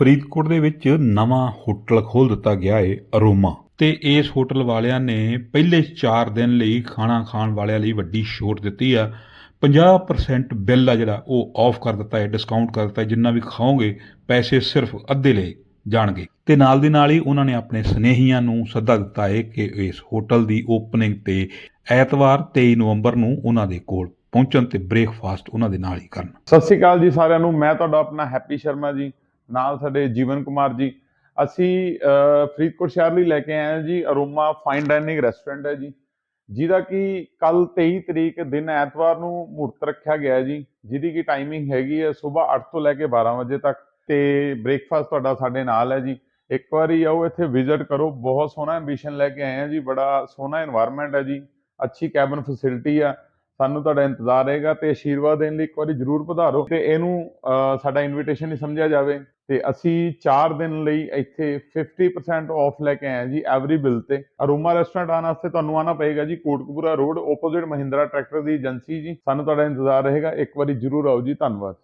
ਫਰੀਦਕੋਟ ਦੇ ਵਿੱਚ ਨਵਾਂ ਹੋਟਲ ਖੋਲ੍ਹ ਦਿੱਤਾ ਗਿਆ ਏ ਅਰੋਮਾ। ਤੇ ਇਸ ਹੋਟਲ ਵਾਲਿਆਂ ਨੇ ਪਹਿਲੇ 4 ਦਿਨ ਲਈ ਖਾਣਾ ਖਾਣ ਵਾਲਿਆਂ ਲਈ ਵੱਡੀ ਛੋਟ ਦਿੱਤੀ ਆ। 50% ਬਿੱਲ ਆ ਜਿਹੜਾ ਉਹ ਆਫ ਕਰ ਦਿੱਤਾ ਹੈ ਡਿਸਕਾਊਂਟ ਕਰ ਦਿੱਤਾ ਹੈ ਜਿੰਨਾ ਵੀ ਖਾਓਗੇ, ਪੈਸੇ ਸਿਰਫ ਅੱਧੇ ਲਏ ਜਾਣਗੇ। ਤੇ ਨਾਲ ਦੀ ਨਾਲ ਹੀ ਉਹਨਾਂ ਨੇ ਆਪਣੇ ਸਨੇਹੀਆਂ ਨੂੰ ਸੱਦਾ ਦਿੱਤਾ ਹੈ ਕਿ ਇਸ ਹੋਟਲ ਦੀ ਓਪਨਿੰਗ ਤੇ ਐਤਵਾਰ 23 ਨਵੰਬਰ ਨੂੰ ਉਹਨਾਂ ਦੇ ਕੋਲ ਪਹੁੰਚਣ ਤੇ ਬ੍ਰੇਕਫਾਸਟ ਉਹਨਾਂ ਦੇ ਨਾਲ ਹੀ ਕਰਨ। ਸਤਿ ਸ਼੍ਰੀ ਅਕਾਲ ਜੀ ਸਾਰਿਆਂ ਨੂੰ, ਮੈਂ ਤੁਹਾਡਾ ਆਪਣਾ ਹੈਪੀ ਸ਼ਰਮਾ ਜੀ। ਨਾਲ ਸਾਡੇ ਜੀਵਨ ਕੁਮਾਰ ਜੀ, ਅਸੀਂ ਫਰੀਦਕੋਟ ਸ਼ਹਿਰ ਲਈ ਲੈ ਕੇ ਆਏ ਹਾਂ ਜੀ, ਅਰੋਮਾ ਫਾਈਨ ਡਾਈਨਿੰਗ ਰੈਸਟੋਰੈਂਟ ਹੈ ਜੀ, ਜਿਹਦਾ ਕਿ ਕੱਲ 23 ਤਰੀਕ ਦਿਨ ਐਤਵਾਰ ਨੂੰ ਮੂਰਤ ਰੱਖਿਆ ਗਿਆ ਜੀ, ਜਿਹਦੀ ਕੀ ਟਾਈਮਿੰਗ ਹੈਗੀ ਹੈ ਸਵੇਰ 8 ਤੋਂ ਲੈ ਕੇ 12 ਵਜੇ ਤੱਕ ਤੇ ਬ੍ਰੇਕਫਾਸਟ ਤੁਹਾਡਾ ਸਾਡੇ ਨਾਲ ਹੈ ਜੀ, ਇੱਕ ਵਾਰੀ ਆਓ ਇੱਥੇ ਵਿਜ਼ਿਟ ਕਰੋ, ਬਹੁਤ ਸੋਹਣਾ ਐਂਬੀਸ਼ਨ ਲੈ ਕੇ ਆਏ ਹਾਂ ਜੀ, ਬੜਾ ਸੋਹਣਾ এনवायरमेंट ਹੈ ਜੀ, ਅੱਛੀ ਕੈਬਨ ਫੈਸਿਲਿਟੀ ਆ ਸਾਨੂੰ ਤੁਹਾਡਾ ਇੰਤਜ਼ਾਰ ਰਹੇਗਾ ਤੇ ਆਸ਼ੀਰਵਾਦ ਦੇਣ ਲਈ ਇੱਕ ਵਾਰੀ ਜਰੂਰ ਪਧਾਰੋ ਤੇ ਇਹਨੂੰ ਸਾਡਾ ਇਨਵੀਟੇਸ਼ਨ ਹੀ ਸਮਝਿਆ ਜਾਵੇ ਤੇ ਅਸੀਂ 4 ਦਿਨ ਲਈ ਇੱਥੇ 50% ਆਫ ਲੈ ਕੇ ਆਏ ਜੀ ਐਵਰੀ ਬਿੱਲ ਤੇ। ਅਰੋਮਾ ਰੈਸਟੋਰੈਂਟ ਆਉਣ ਵਾਸਤੇ ਤੁਹਾਨੂੰ ਆਣਾ ਪਏਗਾ ਜੀ Kotkapura road opposite Mahindra tractor ਦੀ ਏਜੰਸੀ ਜੀ। ਸਾਨੂੰ ਤੁਹਾਡਾ ਇੰਤਜ਼ਾਰ ਰਹੇਗਾ, ਇੱਕ ਵਾਰੀ ਜਰੂਰ ਆਓ ਜੀ, ਧੰਨਵਾਦ।